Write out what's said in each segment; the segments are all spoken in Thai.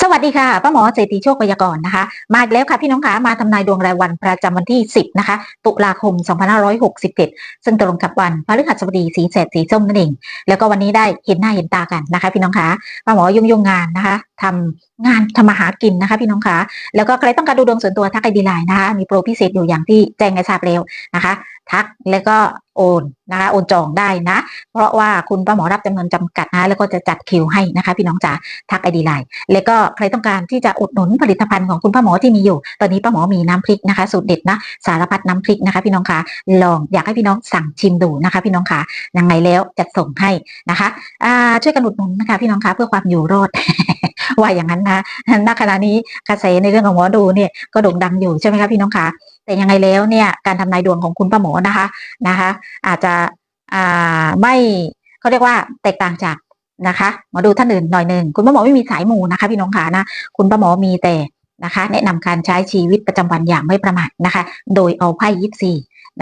สวัสดีค่ะป้าหมอเศรษฐีโชคพยากรณ์นะคะ มาอีกแล้วค่ะพี่น้องคะมาทำนายดวงรายวันประจำวันที่ 10 นะคะ ตุลาคม 2567 ซึ่งตรงกับวันพฤหัสบดีสีแสดสีส้มนั่นเอง แล้วก็วันนี้ได้เห็นหน้าเห็นตากันนะคะ พี่น้องคะป้าหมอยุ่งยุ่งงานนะคะทำงานทำมาหากินนะคะ พี่น้องคะแล้วก็ใครต้องการดูดวงส่วนตัวทักไอดีไลน์นะคะ มีโปรพิเศษอยู่อย่างที่แจ้งให้ทราบแล้วนะคะ ทักแล้วก็โอนนะคะโอนจองได้นะ เพราะว่าคุณป้าหมอรับจำนวนจำกัดนะแล้วก็จะจัดคิวให้นะคะ พี่น้องจ๋าทักไอดีไลน์แล้วก็ใครต้องการที่จะอุดหนุนผลิตภัณฑ์ของคุณป้าหมอที่มีอยู่ ตอนนี้ป้าหมอมีน้ำพริกนะคะ สูตรเด็ดนะสารพัดน้ำพริกนะคะ พี่น้องคะลองอยากให้พี่น้องสั่งชิมดูนะคะ พี่น้องคะยังไงแล้วจัดส่งให้นะคะอ่าช่วยกันอุดหนุนนะคะ พี่น้องคะเพื่อความอยู่รอดว่าอย่างนั้นนะณขณะนี้กระแสในเรื่องของหมอดูเนี่ยก็โด่งดังอยู่ใช่ไหมคะพี่น้องคะแต่ยังไงแล้วเนี่ยการทำนายดวงของคุณป้าหมอนะคะนะคะอาจจะอ่าไม่เขาเรียกว่าแตกต่างจากนะคะหมอดูท่านอื่นหน่อยหนึ่งคุณป้าหมอไม่มีสายมูนะคะ พี่น้องขานะคุณป้าหมอมีแต่นะคะ แนะนำการใช้ชีวิตประจำวันอย่างไม่ประมาทนะคะ โดยเอาไพ่ยิปซี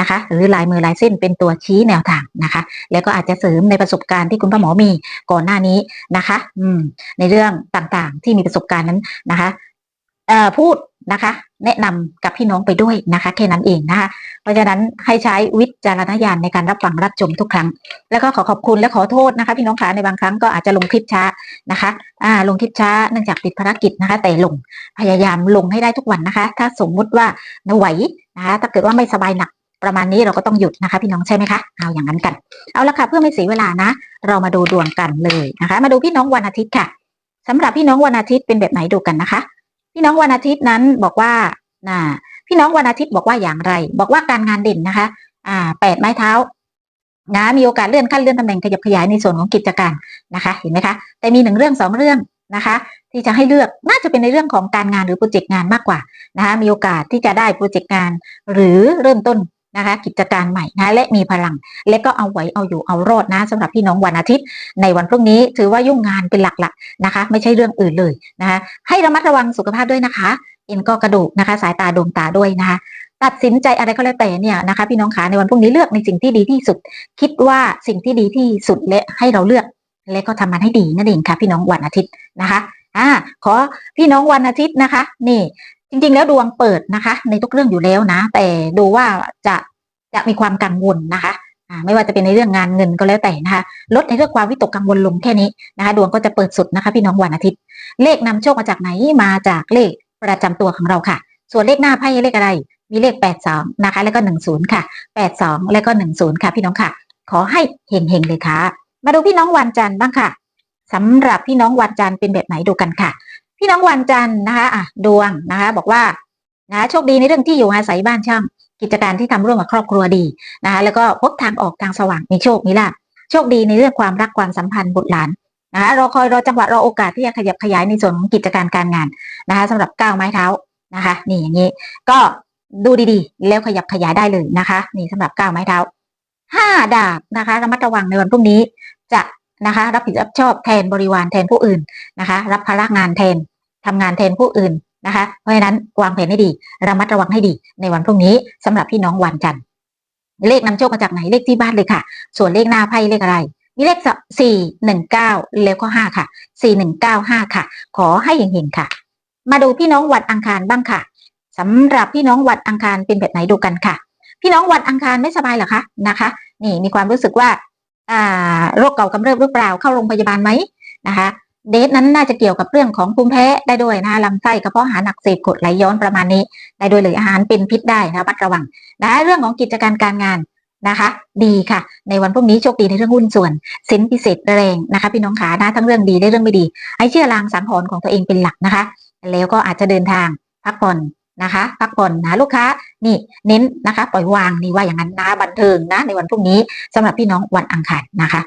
นะคะหรือลายมือลายเส้นเป็นตัวชี้แนวทางนะคะ แล้วก็อาจจะเสริมในประสบการณ์ที่คุณป้าหมอมีก่อนหน้านี้นะคะ อืมในเรื่องต่างๆที่มีประสบการณ์นั้นนะคะ พูดนะคะ แนะนำกับพี่น้องไปด้วยนะคะ แค่นั้นเองนะคะ เพราะฉะนั้นให้ใช้วิจารณญาณในการรับฟังรับชมทุกครั้ง แล้วก็ขอขอบคุณและขอโทษนะคะ พี่น้องขาในบางครั้งก็อาจจะลงคลิปช้านะคะอ่าลงคลิปช้าเนื่องจากติดภารกิจนะคะ แต่ลงพยายามลงให้ได้ทุกวันนะคะ ถ้าสมมุติว่าไหวนะคะถ้าเกิดว่าไม่สบายหนักประมาณนี้เราก็ต้องหยุดนะคะ พี่น้องใช่ไหมคะเอาอย่างนั้นกัน เอาละค่ะเพื่อไม่เสียเวลานะ เรามาดูดวงกันเลยนะคะ มาดูพี่น้องวันอาทิตย์ค่ะสำหรับพี่น้องวันอาทิตย์เป็นแบบไหนดูกันนะคะ พี่น้องวันอาทิตย์นั้นบอกว่านะพี่น้องวันอาทิตย์บอกว่าอย่างไร บอกว่าการงานเด่นนะคะ อ่าแปดไม้เท้านะมีโอกาสเลื่อนขั้นเลื่อนตำแหน่งขยับขยายในส่วนของกิจการนะคะ เห็นไหมคะแต่มีหนึ่งเรื่องสองเรื่องนะคะ ที่จะให้เลือกน่าจะเป็นในเรื่องของการงานหรือโปรเจกต์งานมากกว่านะคะมีโอกาสที่จะได้โปรเจกต์งาน หรือเริ่มต้น นะคะ กิจการใหม่นะและมีพลัง และก็เอาไหวเอาอยู่เอารอดนะสำหรับพี่น้องวันอาทิตย์ ในวันพรุ่งนี้ถือว่ายุ่งงานเป็นหลักๆนะคะ ไม่ใช่เรื่องอื่นเลยนะคะให้ระมัดระวังสุขภาพด้วยนะคะเอ็นก็กระดูกนะคะ สายตาดวงตาด้วยนะคะตัดสินใจอะไรก็แล้วแต่เนี่ยนะคะพี่น้องขาในวันพรุ่งนี้เลือกในสิ่งที่ดีที่สุด คิดว่าสิ่งที่ดีที่สุดและให้เราเลือก และก็ทำมันให้ดีนั่นเองค่ะ พี่น้องวันอาทิตย์นะคะอ่าขอพี่น้องวันอาทิตย์นะคะ นี่ จริงๆ แล้วดวงเปิดนะคะ ในทุกเรื่องอยู่แล้วนะ แต่ดูว่าจะจะมีความกังวลนะคะไม่ว่าจะเป็นในเรื่องงานเงินก็แล้วแต่นะคะ ลดในเรื่องความวิตกกังวลลงแค่นี้นะคะ ดวงก็จะเปิดสุดนะคะ พี่น้องวันอาทิตย์ เลขนำโชคมาจากไหนมาจากเลขประจำตัวของเราค่ะ ส่วนเลขหน้าไพ่เลขอะไร มีเลข 82 นะคะ แล้วก็ 10 ค่ะ 82 แล้วก็ 10 ค่ะ พี่น้องค่ะ ขอให้เฮงๆเลยค่ะ มาดูพี่น้องวันจันทร์บ้างค่ะสำหรับพี่น้องวันจันทร์เป็นแบบไหนดูกันค่ะ พี่น้องวันจันทร์นะคะอะดวงนะคะ บอกว่านะโชคดีในเรื่องที่อยู่อาศัยบ้านช่องกิจการที่ทำร่วมกับครอบครัวดีนะคะแล้วก็พบทางออกทางสว่างมีโชคมีลาภโชคดีในเรื่องความรักความสัมพันธ์บุตรหลานนะคะรอคอยรอจังหวะรอโอกาสที่จะขยับขยายในส่วนของกิจการการงานนะคะสำหรับก้าวไม้เท้านะคะ นี่อย่างนี้ก็ดูดีๆ แล้วขยับขยายได้เลยนะคะ นี่สำหรับก้าวไม้เท้าห้าดาบนะคะระมัดระวังในวันพรุ่งนี้จะนะคะ รับผิดรับชอบแทนบริวารแทนผู้อื่นนะคะ รับภาระงานแทน ทำงานแทนผู้อื่นนะคะ เพราะฉะนั้นวางแผนให้ดี ระมัดระวังให้ดี ในวันพรุ่งนี้สำหรับพี่น้องวันจันทร์เลขนำโชคมาจากไหนเลขที่บ้านเลยค่ะ ส่วนเลขหน้าไพ่เลขอะไร มีเลขสี่หนึ่งเก้าแล้วก็ห้าค่ะสี่หนึ่งเก้าห้าค่ะ ขอให้เห็นๆค่ะ มาดูพี่น้องวันอังคารบ้างค่ะสำหรับพี่น้องวันอังคารเป็นแบบไหนดูกันค่ะ พี่น้องวันอังคารไม่สบายหรอคะนะคะ นี่มีความรู้สึกว่าอ่าโรคเก่ากำเริบหรือเปล่าเข้าโรงพยาบาลไหมนะคะ เดทนั้นน่าจะเกี่ยวกับเรื่องของภูมิแพ้ได้ด้วยนะลำไส้กระเพาะอาหารอักเสบกดไหลย้อนประมาณนี้ ได้ด้วยเลยออาหารเป็นพิษได้นะบัดระวังนะเรื่องของกิจการการงานนะคะ ดีค่ะ ในวันพรุ่งนี้โชคดีในเรื่องหุ้นส่วนสินพิเศษแรงนะคะ พี่น้องขานะทั้งเรื่องดีและเรื่องไม่ดีให้เชื่อลางสังหรณ์ของตัวเองเป็นหลักนะคะ แล้วก็อาจจะเดินทางพักผ่อนนะคะพักผ่อนนะลูกค้านี่เน้นนะคะ ปล่อยวางนี่ว่าอย่างนั้นนะบันเทิงนะ ในวันพรุ่งนี้สำหรับพี่น้องวันอังคารนะคะ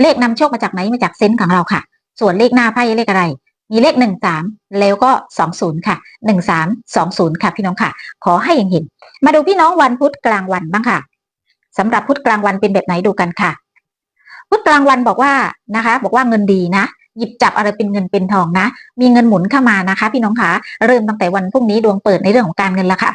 เลขนำโชคมาจากไหนมาจากเซนส์ของเราค่ะ ส่วนเลขหน้าไพ่เลขอะไร มีเลขหนึ่งสามแล้วก็สองศูนย์ค่ะหนึ่งสามสองศูนย์ค่ะพี่น้องค่ะ ขอให้เห็นเห็น มาดูพี่น้องวันพุธกลางวันบ้างค่ะสำหรับพุธกลางวันเป็นแบบไหนดูกันค่ะ พุธกลางวันบอกว่านะคะ บอกว่าเงินดีนะหยิบจับอะไรเป็นเงินเป็นทองนะ มีเงินหมุนเข้ามานะคะ พี่น้องคะเริ่มตั้งแต่วันพรุ่งนี้ดวงเปิดในเรื่องของการเงินละค่ะ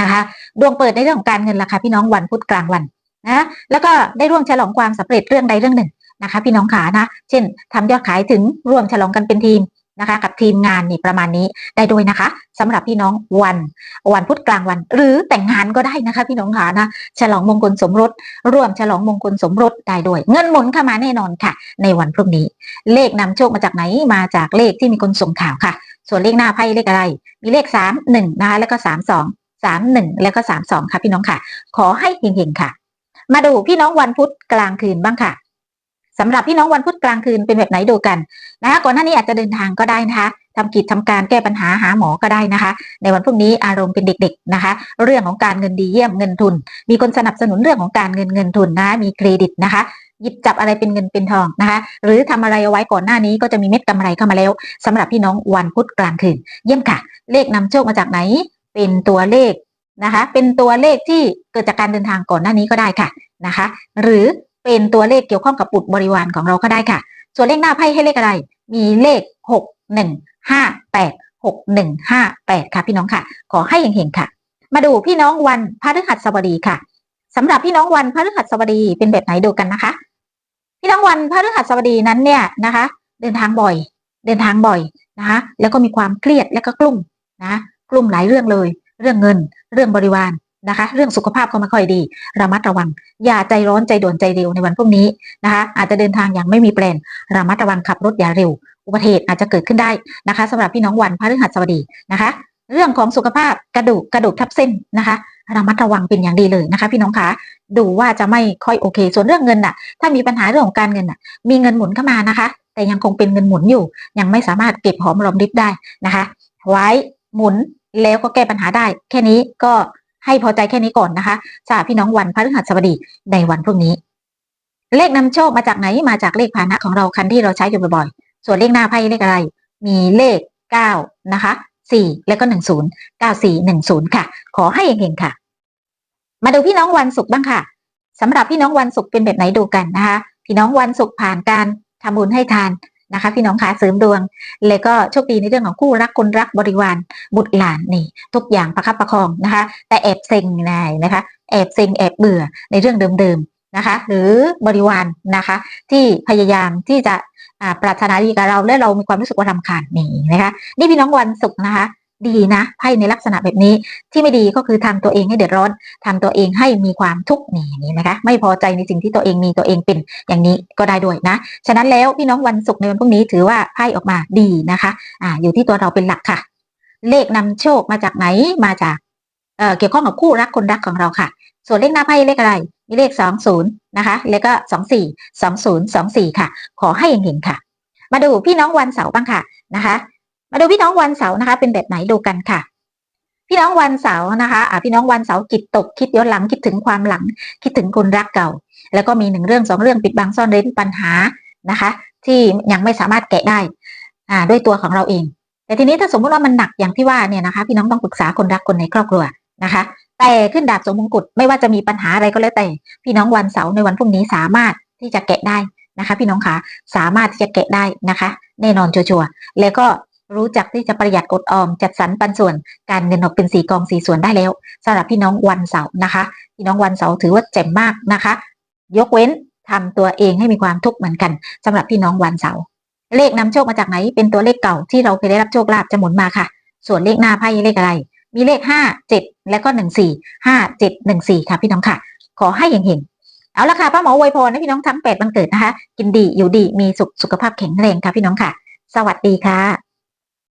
นะคะ ดวงเปิดในเรื่องของการเงินละค่ะพี่น้องวันพุธกลางวันนะแล้วก็ได้ร่วมฉลองความสำเร็จเรื่องใดเรื่องหนึ่ง นะคะ พี่น้องขานะ เช่นทำยอดขายถึงร่วมฉลองกันเป็นทีมนะคะ กับทีมงานนี่ประมาณนี้ได้ด้วยนะคะสำหรับพี่น้องวันวันพุธกลางวัน หรือแต่งงานก็ได้นะคะ พี่น้องค่ะนะฉลองมงคลสมรส ร่วมฉลองมงคลสมรสได้ด้วย เงินหมุนเข้ามาแน่นอนค่ะ ในวันพรุ่งนี้ เลขนำโชคมาจากไหนมาจากเลขที่มีคนส่งข่าวค่ะ ส่วนเลขหน้าไพ่เลขอะไร มีเลขสามหนึ่งนะคะแล้วก็สามสองสามหนึ่งแล้วก็สามสองค่ะ พี่น้องค่ะ ขอให้เฮงๆค่ะ มาดูพี่น้องวันพุธกลางคืนบ้างค่ะ สำหรับพี่น้องวันพุธกลางคืนเป็นแบบไหนดูกันนะคะก่อนหน้านี้อาจจะเดินทางก็ได้นะคะทำกิจทำการแก้ปัญหาหาหมอก็ได้นะคะ ในวันพรุ่งนี้อารมณ์เป็นเด็ก ๆนะคะ เรื่องของการเงินดีเยี่ยมเงินทุน มีคนสนับสนุนเรื่องของการเงินเงินทุนนะมีเครดิตนะคะหยิบจับอะไรเป็นเงินเป็นทองนะคะ หรือทำอะไรเอาไว้ก่อนหน้านี้ก็จะมีเม็ดกำไรเข้ามาแล้วสำหรับพี่น้องวันพุธกลางคืน เยี่ยมค่ะ เลขนำโชคมาจากไหน เป็นตัวเลขนะคะ เป็นตัวเลขที่เกิดจากการเดินทางก่อนหน้านี้ก็ได้ค่ะนะคะ หรือ เป็นตัวเลขเกี่ยวข้องกับบุตบริวารของเราก็ได้ค่ะ ส่วนเลขหน้าไพ่ให้เลขอะไร มีเลขหกหนึ่งห้าแปดหกหนึ่งห้าแปดค่ะ พี่น้องค่ะ ขอให้เฮงๆค่ะ มาดูพี่น้องวันพฤหัสบดีค่ะสำหรับพี่น้องวันพฤหัสบดีเป็นแบบไหนดูกันนะคะ พี่น้องวันพฤหัสบดีนั้นเนี่ยนะคะ เดินทางบ่อย เดินทางบ่อยนะคะแล้วก็มีความเครียดและก็กลุ้มนะกลุ้มหลายเรื่องเลย เรื่องเงิน เรื่องบริวาร นะคะ เรื่องสุขภาพก็ไม่ค่อยดี ระมัดระวัง อย่าใจร้อนใจด่วนใจเร็วในวันพรุ่งนี้นะคะ อาจจะเดินทางอย่างไม่มีแปลน ระมัดระวังขับรถอย่าเร็ว อุบัติเหตุอาจจะเกิดขึ้นได้นะคะสำหรับพี่น้องวันพฤหัสบดีนะคะ เรื่องของสุขภาพกระดูกกระดูกทับเส้นนะคะระมัดระวังเป็นอย่างดีเลยนะคะ พี่น้องคะดูว่าจะไม่ค่อยโอเค ส่วนเรื่องเงินน่ะ ถ้ามีปัญหาเรื่องของการเงินน่ะ มีเงินหมุนเข้ามานะคะ แต่ยังคงเป็นเงินหมุนอยู่ ยังไม่สามารถเก็บหอมรอมริบได้นะคะ ไว้หมุนแล้วก็แก้ปัญหาได้ แค่นี้ก็ ให้พอใจแค่นี้ก่อนนะคะสำหรับพี่น้องวันพฤหัสบดีในวันพรุ่งนี้ เลขนำโชคมาจากไหนมาจากเลขพานะของเราคันที่เราใช้อยู่บ่อยๆ ส่วนเลขหน้าไพ่เลขอะไร มีเลขเก้านะคะสี่แล้วก็หนึ่งศูนย์เก้าสี่หนึ่งศูนย์ค่ะ ขอให้เฮงๆค่ะ มาดูพี่น้องวันศุกร์บ้างค่ะสำหรับพี่น้องวันศุกร์เป็นแบบไหนดูกันนะคะ พี่น้องวันศุกร์ผ่านการทำบุญให้ทาน นะคะ พี่น้องคะเสริมดวง แล้วก็โชคดีในเรื่องของคู่รักคนรักบริวารบุตรหลานนี่ทุกอย่างประคับประคองนะคะ แต่แอบเซ็งนายนะคะ แอบเซ็งแอบเบื่อในเรื่องเดิมๆนะคะ หรือบริวารนะคะ ที่พยายามที่จะปรารถนาดีกับเราและเรามีความรู้สึกว่ารำคาญนี่นะคะ นี่พี่น้องวันศุกร์นะคะ ดีนะไพ่ในลักษณะแบบนี้ที่ไม่ดีก็คือทำตัวเองให้เดือดร้อนทำตัวเองให้มีความทุกข์นี่อย่างนี้นะคะ ไม่พอใจในสิ่งที่ตัวเองมีตัวเองเป็นอย่างนี้ก็ได้ด้วยนะ ฉะนั้นแล้วพี่น้องวันศุกร์ในวันพรุ่งนี้ถือว่าไพ่ออกมาดีนะคะอ่าอยู่ที่ตัวเราเป็นหลักค่ะ เลขนำโชคมาจากไหนมาจากเอ่อเกี่ยวข้องกับคู่รักคนรักของเราค่ะ ส่วนเลขหน้าไพ่เลขอะไร มีเลขสองศูนย์นะคะ แล้วก็สองสี่สองศูนย์สองสี่ค่ะ ขอให้เห็นค่ะ มาดูพี่น้องวันเสาร์บ้างค่ะนะคะ มาดูพี่น้องวันเสาร์นะคะ เป็นแบบไหนดูกันค่ะ พี่น้องวันเสาร์นะคะอ่าพี่น้องวันเสาร์จิตตกคิดย้อนหลังคิดถึงความหลัง คิดถึงคนรักเก่า แล้วก็มีหนึ่งเรื่องสองเรื่องปิดบังซ่อนเร้นปัญหานะคะ ที่ยังไม่สามารถแกะได้อ่าด้วยตัวของเราเอง แต่ทีนี้ถ้าสมมติว่ามันหนักอย่างที่ว่าเนี่ยนะคะ พี่น้องต้องปรึกษาคนรักคนในครอบครัวนะคะ แต่ขึ้นดาบสมมงกุฎไม่ว่าจะมีปัญหาอะไรก็แล้วแต่ พี่น้องวันเสาร์ในวันพรุ่งนี้สามารถที่จะแกะได้นะคะ พี่น้องคะสามารถที่จะแกะได้นะคะ แน่นอนชัวร์แล้วก็ รู้จักที่จะประหยัดอดออม จัดสรรปันส่วนการเงินออกเป็นสีกองสีส่วนได้แล้วสำหรับพี่น้องวันเสาร์นะคะ พี่น้องวันเสาร์ถือว่าเจ๋งมากนะคะ ยกเว้นทำตัวเองให้มีความทุกข์เหมือนกันสำหรับพี่น้องวันเสาร์เลขนำโชคมาจากไหน เป็นตัวเลขเก่าที่เราเคยได้รับโชคลาภจะหมุนมาค่ะ ส่วนเลขหน้าไพ่เลขอะไร มีเลขห้าเจ็ดแล้วก็หนึ่งสี่ห้าเจ็ดหนึ่งสี่ค่ะพี่น้องค่ะ ขอให้เห็นๆเอาละค่ะป้าหมอวยพรให้พี่น้องทั้งแปดวันเกิดนะคะ กินดีอยู่ดีมีสุขสุขภาพแข็งแรงค่ะพี่น้องค่ะ สวัสดีค่ะ